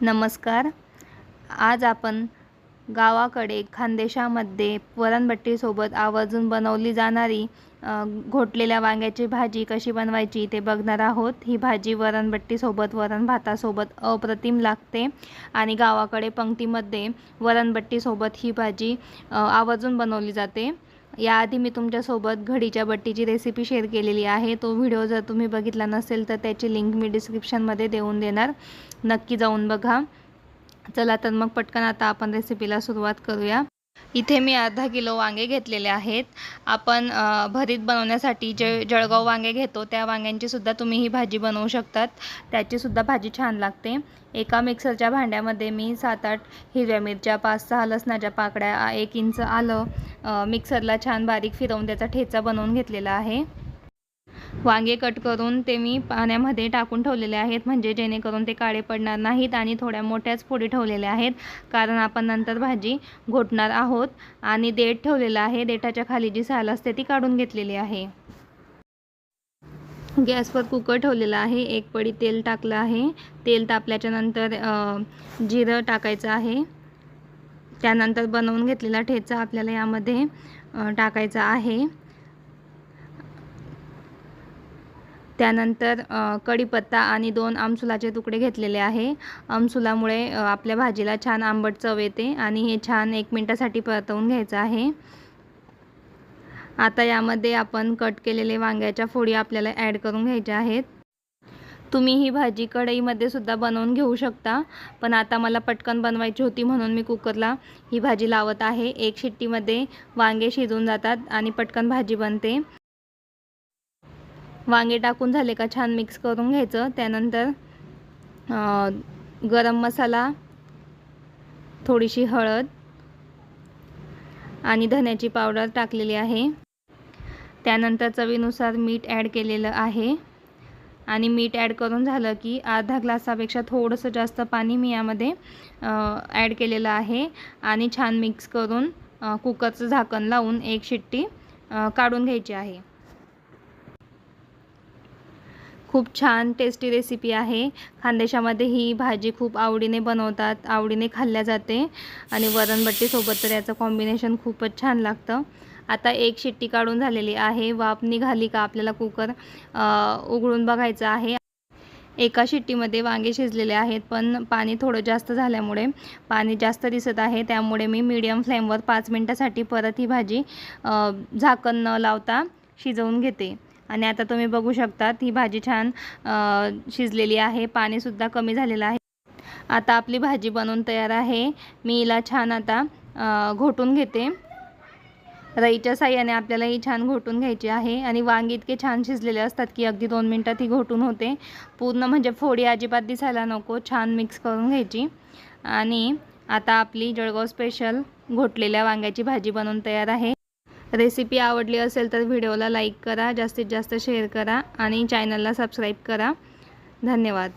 नमस्कार. आज आपण गावाकडे खानदेशामध्ये वरणबट्टीसोबत आवर्जून बनवली जाणारी घोटलेल्या वांग्याची भाजी कशी बनवायची ते बघणार आहोत. ही भाजी वरणबट्टीसोबत वरण भातासोबत अप्रतिम लागते आणि गावाकडे पंक्तीमध्ये वरणबट्टीसोबत ही भाजी आवर्जून बनवली जाते. याआधी मी तुमच्यासोबत घडीच्या बट्टीची रेसिपी शेअर केलेली आहे. तो व्हिडिओ जर तुम्ही बघितला नसेल तर त्याची लिंक मी डिस्क्रिप्शनमध्ये देऊन देणार. नक्की जाऊन बघा. चला तर मग पटकन आता आपण रेसिपीला सुरुवात करूया. इथे मी अर्धा किलो वांगे घेतलेले आहेत. आपण भरीत बनवण्यासाठी जे जळगाव वांगे घेतो त्या वांग्यांची सुद्धा तुम्ही ही भाजी बनवू शकतात. त्याचीसुद्धा भाजी छान लागते. एका मिक्सरच्या भांड्यामध्ये मी सात आठ हिरव्या मिरच्या पाच सहा लसणाच्या पाकड्या एक इंच आलं मिक्सरला छान बारीक फिरवून त्याचा ठेचा बनवून घेतलेला आहे. वांगे कट करून ते मी पाण्यामध्ये टाकून ठेवलेले आहेत. म्हणजे जेणेकरून ते काळे पडणार नाहीत आणि थोड्या मोठ्याच फोडी ठेवलेल्या आहेत. कारण आपण नंतर भाजी घोटणार आहोत आणि देठ ठेवलेलं आहे. देठाच्या खाली जी साल असते ती काढून घेतलेली आहे. गॅसवर कुकर ठेवलेला आहे. एक पडी तेल टाकलं आहे. तेल तापल्याच्या नंतर जिरं टाकायचं आहे. त्यानंतर बनवून घेतलेला ठेचा आपल्याला यामध्ये टाकायचा आहे. त्यानंतर कढीपत्ता आणि दोन आमसुलाचे तुकडे घेतलेले आहे. आमसुलामुळे आपल्या भाजीला छान आंबट चव येते आणि हे छान एक मिनटासाठी परतवून घ्यायचं आहे. आता यामध्ये आपण कट केलेले वांग्याच्या फोडी आपल्याला ॲड करून घ्यायच्या आहेत. तुम्ही ही भाजी कढईमध्ये सुद्धा बनवून घेऊ शकता पण आता मला पटकन बनवायची होती म्हणून मी कुकरला ही भाजी लावत आहे. एक शिट्टीमध्ये वांगे शिजून जातात आणि पटकन भाजी बनते. वांगे टाकून झाले का छान मिक्स करून घ्यायचं. त्यानंतर गरम मसाला थोडीशी हळद आणि धन्याची पावडर टाकलेली आहे. त्यानंतर चवीनुसार मीठ ॲड केलेलं आहे. आणि मीठ ॲड करून झालं की अर्धा ग्लासापेक्षा थोडंसं जास्त पाणी मी यामध्ये ॲड केलेलं आहे. आणि छान मिक्स करून कुकरचं झाकण लावून एक शिट्टी काढून घ्यायची आहे. खूप छान टेस्टी रेसिपी आहे. खानदेशामध्ये ही भाजी खूप आवडीने बनवतात आवडीने खाल्ल्या जाते आणि वरणबट्टीसोबत तर याचं कॉम्बिनेशन खूपच छान लागतं. आता एक शिट्टी काढून झालेली आहे. वाफ निघाली का आपल्याला कुकर उघडून बघायचं आहे. एका शिट्टीमध्ये वांगे शिजलेले आहेत पण पाणी थोडं जास्त झाल्यामुळे पाणी जास्त दिसत आहे. त्यामुळे मी मीडियम फ्लेमवर पाच मिनटासाठी परत ही भाजी झाकण न लावता शिजवून घेते. आणि आता तुम्ही बघू शकतात ही भाजी छान शिजलेली आहे. पाणीसुद्धा कमी झालेलं आहे. आता आपली भाजी बनवून तयार आहे. मी हिला छान आता घोटून घेते. रईच्या साह्याने आपल्याला ही छान घोटून घ्यायची आहे. आणि वांगी इतके छान शिजलेले असतात की अगदी दोन मिनटात ही घोटून होते. पूर्ण म्हणजे फोडी अजिबात दिसायला नको. छान मिक्स करून घ्यायची. आणि आता आपली जळगाव स्पेशल घोटलेल्या वांग्याची भाजी बनवून तयार आहे. रेसिपी आवडली असेल तर व्हिडिओला लाईक करा जास्तीत जास्त शेअर करा आणि चॅनलला सबस्क्राईब करा. धन्यवाद.